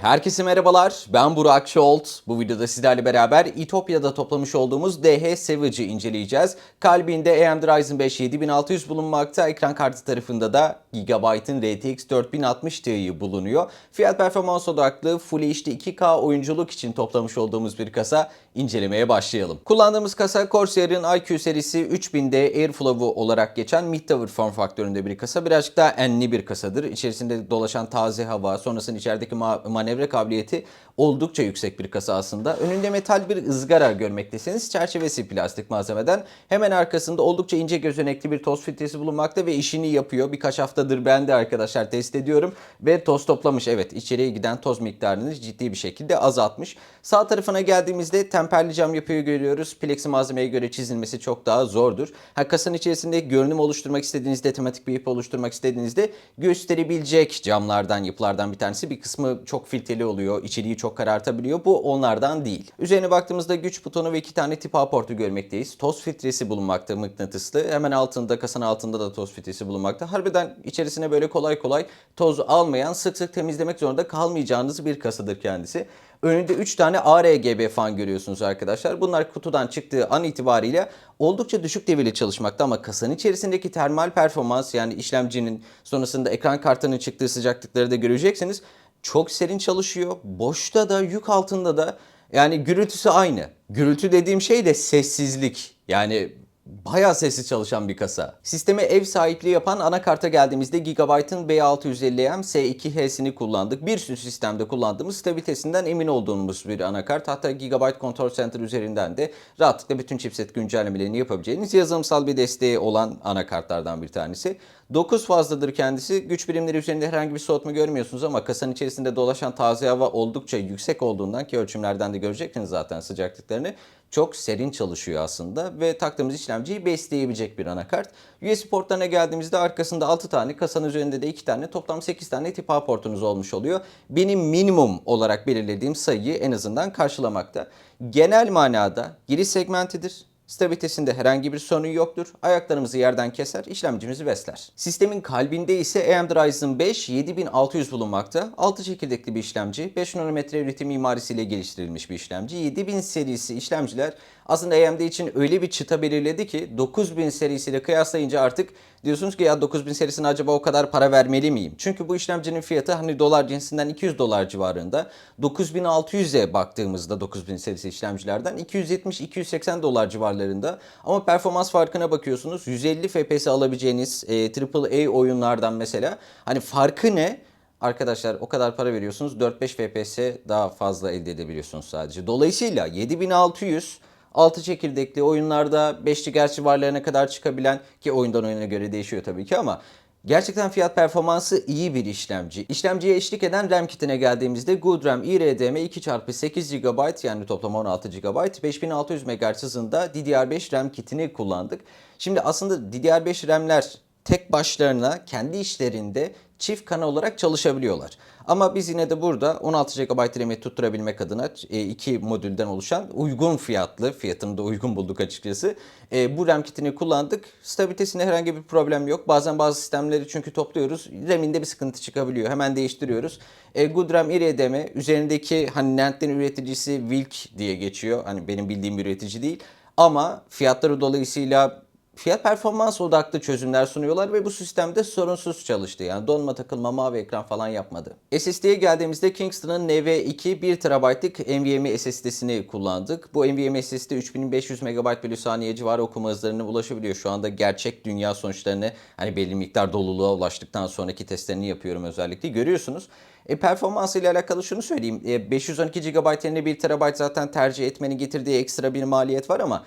Herkese merhabalar, ben Burak Şolt. Bu videoda sizlerle beraber İtopya'da toplamış olduğumuz DH Savage'ı inceleyeceğiz. Kalbinde AMD Ryzen 5 7600 bulunmakta, ekran kartı tarafında da Gigabyte'ın RTX 4060 Ti'yi bulunuyor. Fiyat performans odaklı Full HD 2K oyunculuk için toplamış olduğumuz bir kasa incelemeye başlayalım. Kullandığımız kasa Corsair'ın IQ serisi 3000'de Airflow'u olarak geçen mid-tower form faktöründe bir kasa. Birazcık daha enli bir kasadır. İçerisinde dolaşan taze hava, sonrasında içerideki ma- manevra kabiliyeti oldukça yüksek bir kasa aslında. Önünde metal bir ızgara görmektesiniz. Çerçevesi plastik malzemeden. Hemen arkasında oldukça ince gözenekli bir toz filtresi bulunmakta ve işini yapıyor. Birkaç haftadır ben de arkadaşlar test ediyorum ve toz toplamış. Evet içeriye giden toz miktarını ciddi bir şekilde azaltmış. Sağ tarafına geldiğimizde temperli cam yapıyı görüyoruz. Plexi malzemeye göre çizilmesi çok daha zordur. Ha, kasanın içerisinde görünüm oluşturmak istediğinizde, tematik bir yapı oluşturmak istediğinizde gösterebilecek camlardan, yapılardan bir tanesi. Bir kısmı çok filtreli oluyor, içeriği çok karartabiliyor. Bu onlardan değil. Üzerine baktığımızda güç butonu ve iki tane tip A portu görmekteyiz. Toz filtresi bulunmakta mıknatıslı. Hemen altında, kasanın altında da toz filtresi bulunmakta. Harbiden içerisine böyle kolay kolay toz almayan, sık sık temizlemek zorunda kalmayacağınız bir kasadır kendisi. Önünde 3 tane ARGB fan görüyorsunuz arkadaşlar. Bunlar kutudan çıktığı an itibariyle oldukça düşük devirli çalışmakta ama kasanın içerisindeki termal performans yani işlemcinin sonrasında ekran kartının çıktığı sıcaklıkları da göreceksiniz. Çok serin çalışıyor. Boşta da yük altında da yani gürültüsü aynı. Gürültü dediğim şey de sessizlik. Yani Bayağı sessiz çalışan bir kasa. Sisteme ev sahipliği yapan anakarta geldiğimizde Gigabyte'ın B650M S2H'sini kullandık. Bir sürü sistemde kullandığımız stabilitesinden emin olduğumuz bir anakart. Hatta Gigabyte Control Center üzerinden de rahatlıkla bütün chipset güncellemelerini yapabileceğiniz yazılımsal bir desteği olan anakartlardan bir tanesi. 9 fazladır kendisi. Güç birimleri üzerinde herhangi bir soğutma görmüyorsunuz ama kasanın içerisinde dolaşan taze hava oldukça yüksek olduğundan ki ölçümlerden de göreceksiniz zaten sıcaklıklarını. Çok serin çalışıyor aslında ve taktığımız işlemciyi besleyebilecek bir anakart. USB portlarına geldiğimizde arkasında 6 tane, kasanın üzerinde de 2 tane, toplam 8 tane tip A portunuz olmuş oluyor. Benim minimum olarak belirlediğim sayıyı en azından karşılamakta. Genel manada giriş segmentidir. Stabilitesinde herhangi bir sorun yoktur. Ayaklarımızı yerden keser, işlemcimizi besler. Sistemin kalbinde ise AMD Ryzen 5 7600 bulunmakta. 6 çekirdekli bir işlemci, 5 nanometre üretim mimarisiyle geliştirilmiş bir işlemci. 7000 serisi işlemciler aslında AMD için öyle bir çıta belirledi ki 9000 serisiyle kıyaslayınca artık diyorsunuz ki ya 9000 serisine acaba o kadar para vermeli miyim? Çünkü bu işlemcinin fiyatı hani dolar cinsinden 200 dolar civarında. 9600'e baktığımızda 9000 serisi işlemcilerden 270-280 dolar civarlarında. Ama performans farkına bakıyorsunuz 150 FPS alabileceğiniz e, AAA oyunlardan mesela hani farkı ne? Arkadaşlar o kadar para veriyorsunuz 4-5 FPS daha fazla elde edebiliyorsunuz sadece. Dolayısıyla 7600 6 çekirdekli oyunlarda 5 GHz civarlarına kadar çıkabilen ki oyundan oyuna göre değişiyor tabii ki ama Gerçekten fiyat performansı iyi bir işlemci. İşlemciye eşlik eden RAM kitine geldiğimizde GoodRAM iRDM 2x8 GB yani toplam 16 GB 5600 MHz hızında DDR5 RAM kitini kullandık. Şimdi aslında DDR5 RAM'ler tek başlarına kendi işlerinde çift kanal olarak çalışabiliyorlar. Ama biz yine de burada 16 GB RAM'i tutturabilmek adına e, iki modülden oluşan uygun fiyatlı, fiyatını da uygun bulduk açıkçası. E, bu RAM kitini kullandık. Stabilitesinde herhangi bir problem yok. Bazen bazı sistemleri çünkü topluyoruz. RAM'inde bir sıkıntı çıkabiliyor. Hemen değiştiriyoruz. E, GoodRAM iRDM üzerindeki hani NAND'lerin üreticisi Wilk diye geçiyor. Hani benim bildiğim bir üretici değil. Ama fiyatları dolayısıyla fiyat performans odaklı çözümler sunuyorlar ve bu sistemde sorunsuz çalıştı. Yani donma takılma mavi ekran falan yapmadı. SSD'ye geldiğimizde Kingston'ın NV2 1 TB'lık NVMe SSD'sini kullandık. Bu NVMe SSD 3500 MB bölü saniye civarı okuma hızlarına ulaşabiliyor. Şu anda gerçek dünya sonuçlarını hani belli miktar doluluğa ulaştıktan sonraki testlerini yapıyorum özellikle. Görüyorsunuz. E, performansı ile alakalı şunu söyleyeyim. E, 512 GB yerine 1 TB zaten tercih etmenin getirdiği ekstra bir maliyet var ama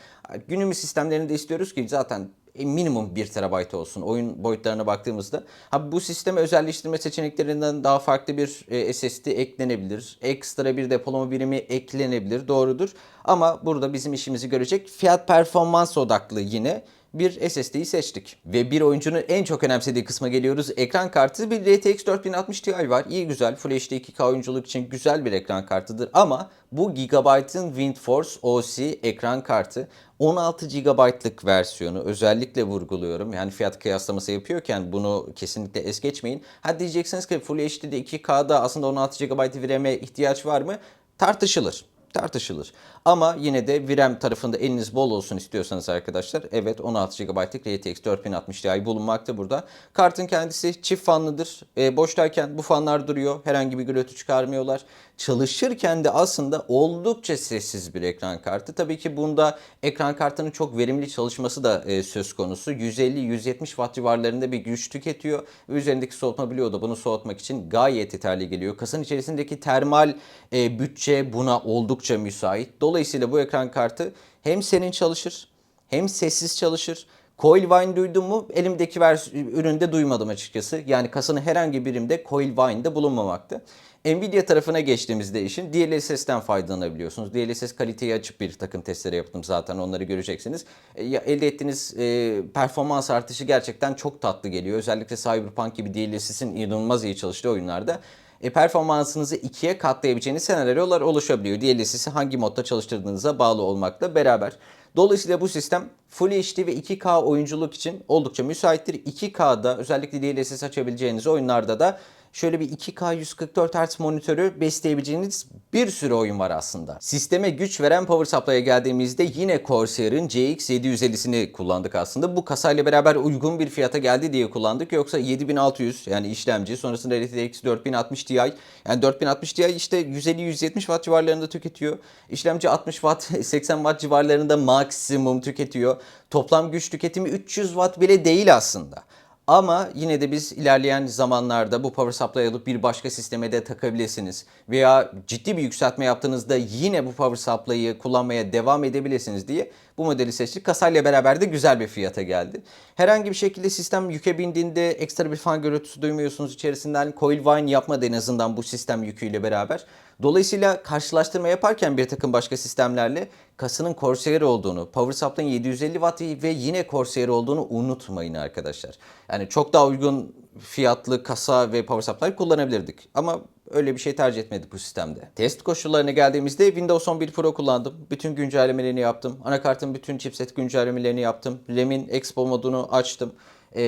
günümüz sistemlerinde istiyoruz ki zaten minimum 1 TB olsun oyun boyutlarına baktığımızda. Ha bu sisteme özelleştirme seçeneklerinden daha farklı bir e, SSD eklenebilir. Ekstra bir depolama birimi eklenebilir. Doğrudur. Ama burada bizim işimizi görecek fiyat performans odaklı yine bir SSD'yi seçtik. Ve bir oyuncunun en çok önemsediği kısma geliyoruz. Ekran kartı bir RTX 4060 Ti var. İyi güzel Full HD 2K oyunculuk için güzel bir ekran kartıdır ama bu Gigabyte'ın WindForce OC ekran kartı. 16 GB'lık versiyonu özellikle vurguluyorum. Yani fiyat kıyaslaması yapıyorken bunu kesinlikle es geçmeyin. Ha diyeceksiniz ki Full HD'de 2K'da aslında 16 GB VRAM'e ihtiyaç var mı? Tartışılır tartışılır. Ama yine de VRAM tarafında eliniz bol olsun istiyorsanız arkadaşlar evet 16 GB'lık RTX 4060 Ti bulunmakta burada. Kartın kendisi çift fanlıdır. E, boştayken bu fanlar duruyor. Herhangi bir gürültü çıkarmıyorlar. Çalışırken de aslında oldukça sessiz bir ekran kartı. Tabii ki bunda ekran kartının çok verimli çalışması da e, söz konusu. 150-170 Watt civarlarında bir güç tüketiyor. Üzerindeki soğutma bloğu da bunu soğutmak için gayet yeterli geliyor. Kasanın içerisindeki termal e, bütçe buna oldukça müsait. Dolayısıyla bu ekran kartı hem senin çalışır hem sessiz çalışır. Coilvine duydum mu? Elimdeki üründe duymadım açıkçası. Yani kasanın herhangi birimde Coilvine'de bulunmamakta. Nvidia tarafına geçtiğimizde işin DLSS'ten faydalanabiliyorsunuz. DLSS kaliteyi açıp bir takım testleri yaptım zaten onları göreceksiniz. E, elde ettiğiniz e, performans artışı gerçekten çok tatlı geliyor. Özellikle Cyberpunk gibi DLSS'in inanılmaz iyi çalıştığı oyunlarda e, performansınızı ikiye katlayabileceğiniz senaryolar oluşabiliyor. DLSS'i hangi modda çalıştırdığınıza bağlı olmakla beraber. Dolayısıyla bu sistem Full HD ve 2K oyunculuk için oldukça müsaittir. 2K'da özellikle DLSS açabileceğiniz oyunlarda da şöyle bir 2K 144 Hz monitörü besleyebileceğiniz bir sürü oyun var aslında. Sisteme güç veren power supply'a geldiğimizde yine Corsair'ın CX750'sini kullandık aslında. Bu kasayla beraber uygun bir fiyata geldi diye kullandık. Yoksa 7600 yani işlemci sonrasında RTX 4060 Ti yani 4060 Ti işte 150-170 Watt civarlarında tüketiyor. İşlemci 60 Watt 80 Watt civarlarında maksimum tüketiyor. Toplam güç tüketimi 300 Watt bile değil aslında. Ama yine de biz ilerleyen zamanlarda bu power supply alıp bir başka sisteme de takabilirsiniz. Veya ciddi bir yükseltme yaptığınızda yine bu power supply'ı kullanmaya devam edebilirsiniz diye bu modeli seçtik. Kasayla beraber de güzel bir fiyata geldi. Herhangi bir şekilde sistem yüke bindiğinde ekstra bir fan gürültüsü duymuyorsunuz içerisinden. Coilvine yapmadı en azından bu sistem yüküyle beraber. Dolayısıyla karşılaştırma yaparken bir takım başka sistemlerle kasanın Corsair olduğunu, Power Supply'ın 750 Watt ve yine Corsair olduğunu unutmayın arkadaşlar. Yani çok daha uygun fiyatlı kasa ve Power Supply kullanabilirdik. Ama öyle bir şey tercih etmedik bu sistemde. Test koşullarına geldiğimizde Windows 11 Pro kullandım. Bütün güncellemelerini yaptım. Anakartın bütün chipset güncellemelerini yaptım. RAM'in Expo modunu açtım e,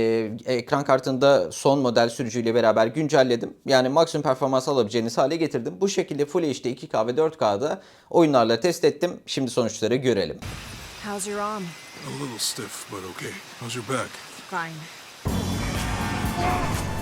ekran kartında son model sürücüyle beraber güncelledim. Yani maksimum performans alabileceğiniz hale getirdim. Bu şekilde Full HD 2K ve 4K'da oyunlarla test ettim. Şimdi sonuçları görelim. How's your arm? A little stiff, but okay. How's your back? Fine. Oh!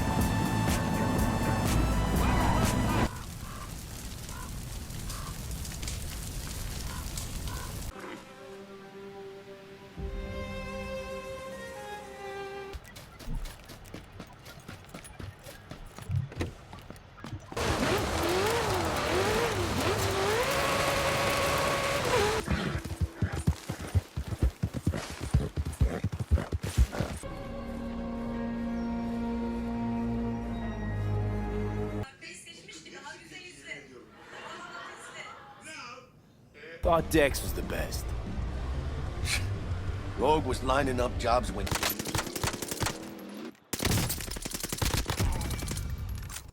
Thought Dex was the best. Rogue was lining up jobs when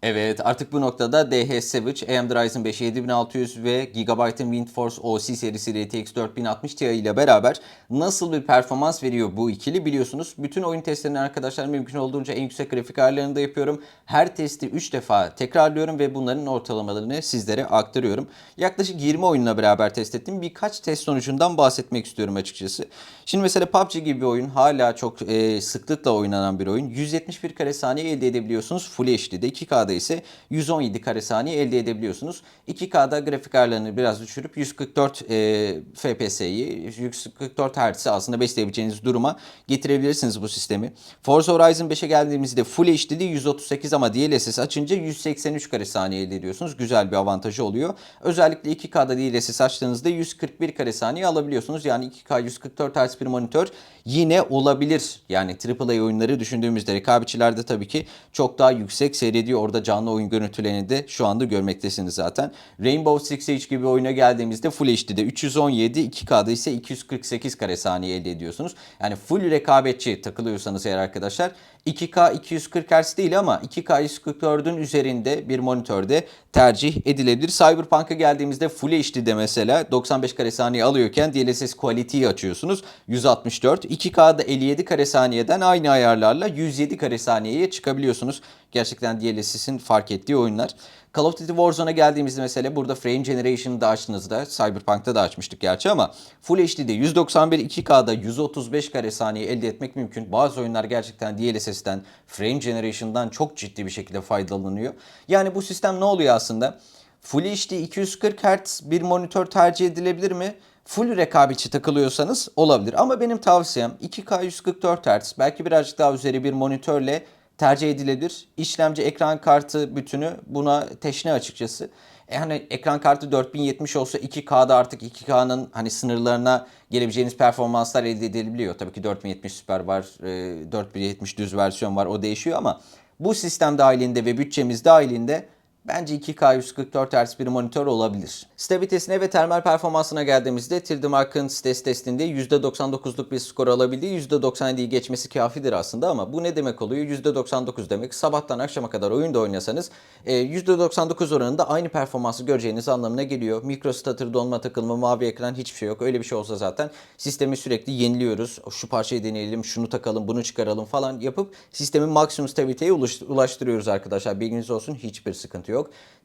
Evet artık bu noktada DH Savage, AMD Ryzen 5 7600 ve Gigabyte'ın WindForce OC serisi RTX 4060 Ti ile beraber nasıl bir performans veriyor bu ikili biliyorsunuz. Bütün oyun testlerini arkadaşlar mümkün olduğunca en yüksek grafik ayarlarında yapıyorum. Her testi 3 defa tekrarlıyorum ve bunların ortalamalarını sizlere aktarıyorum. Yaklaşık 20 oyunla beraber test ettim. Birkaç test sonucundan bahsetmek istiyorum açıkçası. Şimdi mesela PUBG gibi bir oyun hala çok e, sıklıkla oynanan bir oyun. 171 kare saniye elde edebiliyorsunuz Full HD'de. 2K'da ise 117 kare saniye elde edebiliyorsunuz. 2K'da grafik ayarlarını biraz düşürüp 144 e, FPS'yi, 144 Hz'i aslında besleyebileceğiniz duruma getirebilirsiniz bu sistemi. Forza Horizon 5'e geldiğimizde Full HD'de 138 ama DLSS açınca 183 kare saniye elde ediyorsunuz. Güzel bir avantajı oluyor. Özellikle 2K'da DLSS açtığınızda 141 kare saniye alabiliyorsunuz. Yani 2K 144 Hz bir monitör yine olabilir. Yani AAA oyunları düşündüğümüzde rekabetçilerde tabii ki çok daha yüksek seyrediyor. Orada Burada canlı oyun görüntülerini de şu anda görmektesiniz zaten. Rainbow Six Siege gibi oyuna geldiğimizde Full HD'de 317, 2K'da ise 248 kare saniye elde ediyorsunuz. Yani full rekabetçi takılıyorsanız eğer arkadaşlar 2K 240 Hz değil ama 2K 144'ün üzerinde bir monitörde tercih edilebilir. Cyberpunk'a geldiğimizde Full HD'de mesela 95 kare saniye alıyorken DLSS Quality'yi açıyorsunuz. 164. 2K'da 57 kare saniyeden aynı ayarlarla 107 kare saniyeye çıkabiliyorsunuz. Gerçekten DLSS'in fark ettiği oyunlar. Call of Duty Warzone'a geldiğimizde mesela burada Frame Generation'ı da açtığınızda Cyberpunk'ta da açmıştık gerçi ama Full HD'de 191 2K'da 135 kare saniye elde etmek mümkün. Bazı oyunlar gerçekten DLSS'ten, Frame Generation'dan çok ciddi bir şekilde faydalanıyor. Yani bu sistem ne oluyor aslında? Full HD 240 Hz bir monitör tercih edilebilir mi? Full rekabetçi takılıyorsanız olabilir. Ama benim tavsiyem 2K 144 Hz belki birazcık daha üzeri bir monitörle tercih edilebilir. İşlemci ekran kartı bütünü buna teşne açıkçası. E hani ekran kartı 4070 olsa 2K'da artık 2K'nın hani sınırlarına gelebileceğiniz performanslar elde edilebiliyor. Tabii ki 4070 Super var, e, 4070 düz versiyon var o değişiyor ama bu sistem dahilinde ve bütçemiz dahilinde Bence 2K 144 Hz bir monitör olabilir. Stabilitesine ve termal performansına geldiğimizde 3D Mark'ın stres testinde %99'luk bir skor alabildiği %97'yi geçmesi kafidir aslında ama bu ne demek oluyor? %99 demek sabahtan akşama kadar oyunda oynasanız e, %99 oranında aynı performansı göreceğiniz anlamına geliyor. Mikro stutter, donma takılma, mavi ekran hiçbir şey yok. Öyle bir şey olsa zaten sistemi sürekli yeniliyoruz. Şu parçayı deneyelim, şunu takalım, bunu çıkaralım falan yapıp sistemin maksimum stabiliteye ulaş- ulaştırıyoruz arkadaşlar. Bilginiz olsun hiçbir sıkıntı yok.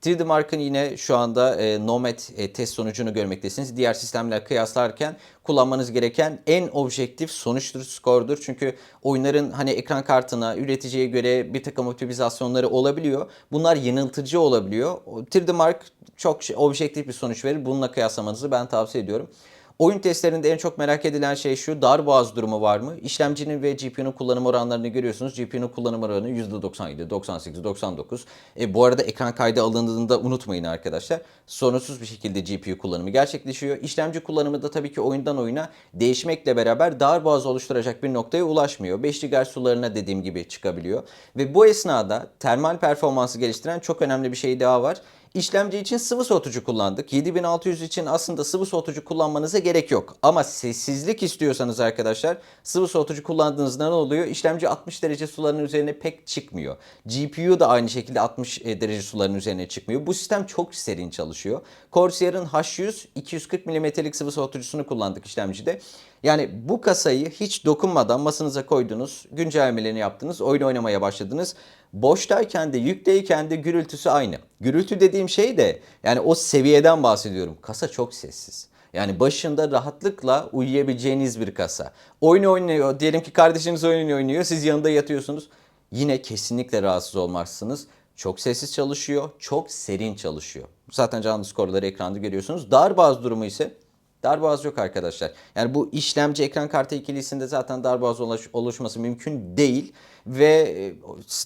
3D Mark'ın yine şu anda e, Nomad e, test sonucunu görmektesiniz. Diğer sistemler kıyaslarken kullanmanız gereken en objektif sonuçtur, skordur. Çünkü oyunların hani ekran kartına, üreticiye göre bir takım optimizasyonları olabiliyor. Bunlar yanıltıcı olabiliyor. O 3D Mark çok şey- objektif bir sonuç verir. Bununla kıyaslamanızı ben tavsiye ediyorum. Oyun testlerinde en çok merak edilen şey şu, dar boğaz durumu var mı? İşlemcinin ve GPU'nun kullanım oranlarını görüyorsunuz. GPU'nun kullanım oranı %97, 98, 99. E, bu arada ekran kaydı alındığında unutmayın arkadaşlar. Sorunsuz bir şekilde GPU kullanımı gerçekleşiyor. İşlemci kullanımı da tabii ki oyundan oyuna değişmekle beraber dar boğaz oluşturacak bir noktaya ulaşmıyor. 5 GHz sularına dediğim gibi çıkabiliyor. Ve bu esnada termal performansı geliştiren çok önemli bir şey daha var. İşlemci için sıvı soğutucu kullandık. 7600 için aslında sıvı soğutucu kullanmanıza gerek yok. Ama sessizlik istiyorsanız arkadaşlar sıvı soğutucu kullandığınızda ne oluyor? İşlemci 60 derece suların üzerine pek çıkmıyor. GPU da aynı şekilde 60 derece suların üzerine çıkmıyor. Bu sistem çok serin çalışıyor. Corsair'ın H100 240 mm'lik sıvı soğutucusunu kullandık işlemcide. Yani bu kasayı hiç dokunmadan masanıza koydunuz, güncellemelerini yaptınız, oyun oynamaya başladınız. Boştayken de yükteyken de gürültüsü aynı. Gürültü dediğim şey de yani o seviyeden bahsediyorum. Kasa çok sessiz. Yani başında rahatlıkla uyuyabileceğiniz bir kasa. Oyun oynuyor, diyelim ki kardeşiniz oyun oynuyor, siz yanında yatıyorsunuz. Yine kesinlikle rahatsız olmazsınız. Çok sessiz çalışıyor, çok serin çalışıyor. Zaten canlı skorları ekranda görüyorsunuz. Dar bazı durumu ise Darboğaz yok arkadaşlar. Yani bu işlemci ekran kartı ikilisinde zaten darboğaz oluş- oluşması mümkün değil. Ve e,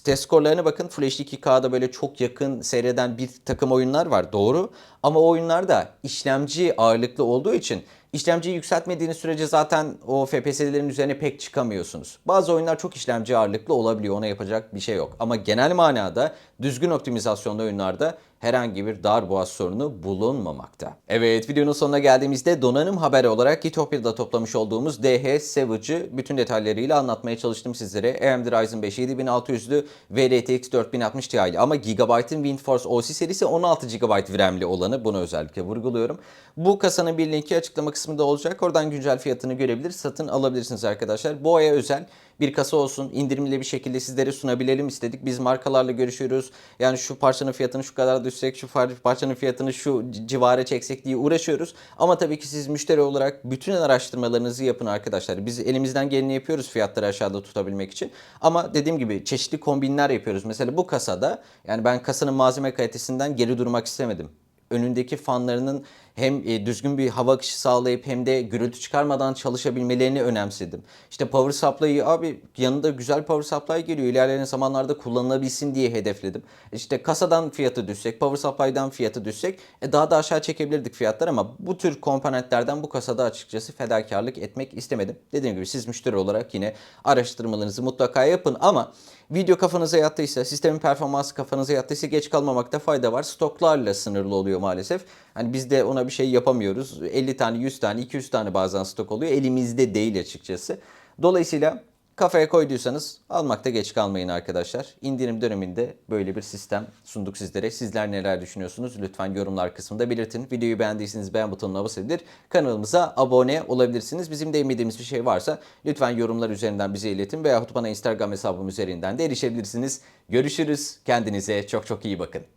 test skorlarına bakın HD 2K'da böyle çok yakın seyreden bir takım oyunlar var doğru. Ama o oyunlar da işlemci ağırlıklı olduğu için işlemciyi yükseltmediğiniz sürece zaten o FPS'lerin üzerine pek çıkamıyorsunuz. Bazı oyunlar çok işlemci ağırlıklı olabiliyor ona yapacak bir şey yok. Ama genel manada düzgün optimizasyonlu oyunlarda herhangi bir dar boğaz sorunu bulunmamakta. Evet videonun sonuna geldiğimizde donanım haberi olarak Gitopya'da toplamış olduğumuz DH Savage'ı bütün detaylarıyla anlatmaya çalıştım sizlere. AMD Ryzen 5 7600'lü ve RTX 4060 Ti'li ama Gigabyte'ın WindForce OC serisi 16 GB RAM'li olanı bunu özellikle vurguluyorum. Bu kasanın bir linki açıklama kısmında olacak. Oradan güncel fiyatını görebilir, satın alabilirsiniz arkadaşlar. Bu aya özel bir kasa olsun indirimli bir şekilde sizlere sunabilelim istedik. Biz markalarla görüşüyoruz. Yani şu parçanın fiyatını şu kadar düşsek, şu parçanın fiyatını şu civara çeksek diye uğraşıyoruz. Ama tabii ki siz müşteri olarak bütün araştırmalarınızı yapın arkadaşlar. Biz elimizden geleni yapıyoruz fiyatları aşağıda tutabilmek için. Ama dediğim gibi çeşitli kombinler yapıyoruz. Mesela bu kasada yani ben kasanın malzeme kalitesinden geri durmak istemedim önündeki fanlarının hem e, düzgün bir hava akışı sağlayıp hem de gürültü çıkarmadan çalışabilmelerini önemsedim. İşte power supply'ı abi yanında güzel power supply geliyor. İlerleyen zamanlarda kullanılabilsin diye hedefledim. İşte kasadan fiyatı düşsek, power supply'dan fiyatı düşsek e, daha da aşağı çekebilirdik fiyatlar ama bu tür komponentlerden bu kasada açıkçası fedakarlık etmek istemedim. Dediğim gibi siz müşteri olarak yine araştırmalarınızı mutlaka yapın ama Video kafanıza yattıysa, sistemin performansı kafanıza yattıysa geç kalmamakta fayda var. Stoklarla sınırlı oluyor maalesef. Hani biz de ona bir şey yapamıyoruz. 50 tane, 100 tane, 200 tane bazen stok oluyor. Elimizde değil açıkçası. Dolayısıyla kafaya koyduysanız almakta geç kalmayın arkadaşlar. İndirim döneminde böyle bir sistem sunduk sizlere. Sizler neler düşünüyorsunuz? Lütfen yorumlar kısmında belirtin. Videoyu beğendiyseniz beğen butonuna basabilir. Kanalımıza abone olabilirsiniz. Bizim değinmediğimiz bir şey varsa lütfen yorumlar üzerinden bize iletin veyahut bana Instagram hesabım üzerinden de erişebilirsiniz. Görüşürüz. Kendinize çok çok iyi bakın.